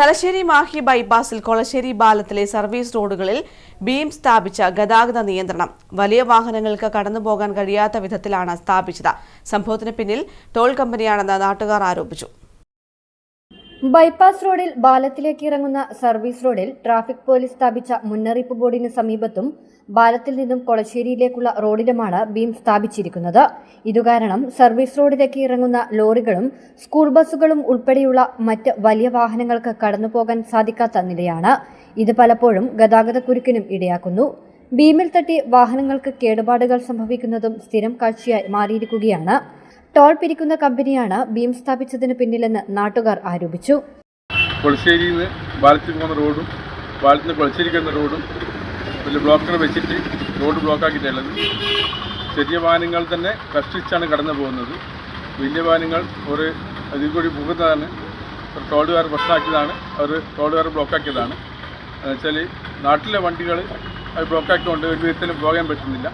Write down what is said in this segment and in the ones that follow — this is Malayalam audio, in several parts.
തലശ്ശേരി മാഹി ബൈപ്പാസിൽ കൊളശ്ശേരി പാലത്തിലെ സർവീസ് റോഡുകളിൽ ബീം സ്ഥാപിച്ച ഗതാഗത നിയന്ത്രണം. വലിയ വാഹനങ്ങൾക്ക് കടന്നുപോകാൻ കഴിയാത്ത വിധത്തിലാണ് സ്ഥാപിച്ചത്. സംഭവത്തിന് പിന്നിൽ ടോൾ കമ്പനിയാണെന്ന് നാട്ടുകാർ ആരോപിച്ചു. ബൈപ്പാസ് റോഡിൽ ബാലത്തിലേക്ക് ഇറങ്ങുന്ന സർവീസ് റോഡിൽ ട്രാഫിക് പോലീസ് സ്ഥാപിച്ച മുന്നറിയിപ്പ് ബോർഡിന് സമീപത്തും ബാലത്തിൽ നിന്നും കൊളശ്ശേരിയിലേക്കുള്ള റോഡിലുമാണ് ബീം സ്ഥാപിച്ചിരിക്കുന്നത്. ഇതുകാരണം സർവീസ് റോഡിലേക്ക് ഇറങ്ങുന്ന ലോറികളും സ്കൂൾ ബസ്സുകളും ഉൾപ്പെടെയുള്ള മറ്റ് വലിയ വാഹനങ്ങൾക്ക് കടന്നുപോകാൻ സാധിക്കാത്ത നിലയാണ്. ഇത് പലപ്പോഴും ഗതാഗതക്കുരുക്കിനും ഇടയാക്കുന്നു. ബീമിൽ തട്ടി വാഹനങ്ങൾക്ക് കേടുപാടുകൾ സംഭവിക്കുന്നതും സ്ഥിരം കാഴ്ചയായി മാറിയിരിക്കുകയാണ്. ടോൾ പിരിക്കുന്ന കമ്പനിയാണ് ബീം സ്ഥാപിച്ചതിന് പിന്നിലെന്ന് നാട്ടുകാർ ആരോപിച്ചു. കൊളശ്ശേരിയിൽ നിന്ന് പോകുന്ന റോഡും ബാലത്തിൽ നിന്ന് കൊളശ്ശേരിക്ക് റോഡും വലിയ ബ്ലോക്കർ വെച്ചിട്ട് റോഡ് ബ്ലോക്കാക്കിയിട്ടുള്ളത് ചെറിയ വാഹനങ്ങൾ തന്നെ കഷ്ടിച്ചാണ് കടന്നു പോകുന്നത്. വലിയ വാഹനങ്ങൾ ഒരു അതിൽ കൂടി പോകുന്നതാണ് ഒരു ടോളുകാർ പ്രശ്നമാക്കിയതാണ് അവർ ടോളുകാർ ബ്ലോക്കാക്കിയതാണ് എന്നുവെച്ചാൽ നാട്ടിലെ വണ്ടികൾ അത് ബ്ലോക്കാക്കിക്കൊണ്ട് ഒരു വിധത്തിലും പോകാൻ പറ്റുന്നില്ല.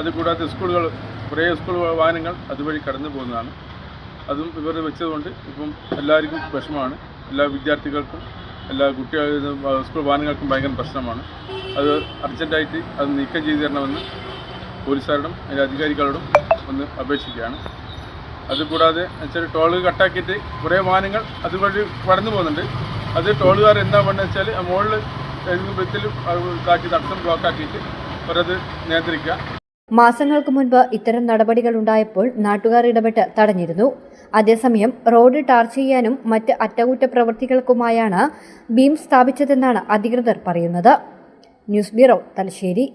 അതുകൂടാതെ സ്കൂളുകൾ കുറേ സ്കൂൾ വാഹനങ്ങൾ അതുവഴി കടന്നു പോകുന്നതാണ്. അതും ഇവർ വെച്ചതുകൊണ്ട് ഇപ്പം എല്ലാവർക്കും വിഷമമാണ്. എല്ലാ വിദ്യാർത്ഥികൾക്കും എല്ലാ കുട്ടികൾ സ്കൂൾ വാഹനങ്ങൾക്കും ഭയങ്കര പ്രശ്നമാണ്. അത് അർജന്റായിട്ട് അത് നീക്കം ചെയ്തു തരണമെന്ന് പോലീസുകാരോടും അതിന്റെ അധികാരികളോടും ഒന്ന് അപേക്ഷിക്കുകയാണ്. അതുകൂടാതെ വെച്ചാൽ ടോൾ കട്ടാക്കിയിട്ട് കുറേ വാഹനങ്ങൾ അതുവഴി കടന്നു പോകുന്നുണ്ട്. അത് ടോളുകാർ എന്താ പറഞ്ഞു വെച്ചാൽ മുകളിൽ ബത്തിൽ ഇതാക്കി തടസ്സം ബ്ലോക്കാക്കിയിട്ട് അവരത് നിയന്ത്രിക്കുക. മാസങ്ങൾക്ക് മുൻപ് ഇത്തരം നടപടികൾ ഉണ്ടായപ്പോൾ നാട്ടുകാർ ഇടപെട്ട് തടഞ്ഞിരുന്നു. അതേസമയം റോഡ് ടാർ ചെയ്യാനും മറ്റ് അറ്റകുറ്റപ്രവൃത്തികൾക്കുമായാണ് ബീം സ്ഥാപിച്ചതെന്നാണ് അധികൃതർ പറയുന്നത്. News bureau Thalassery.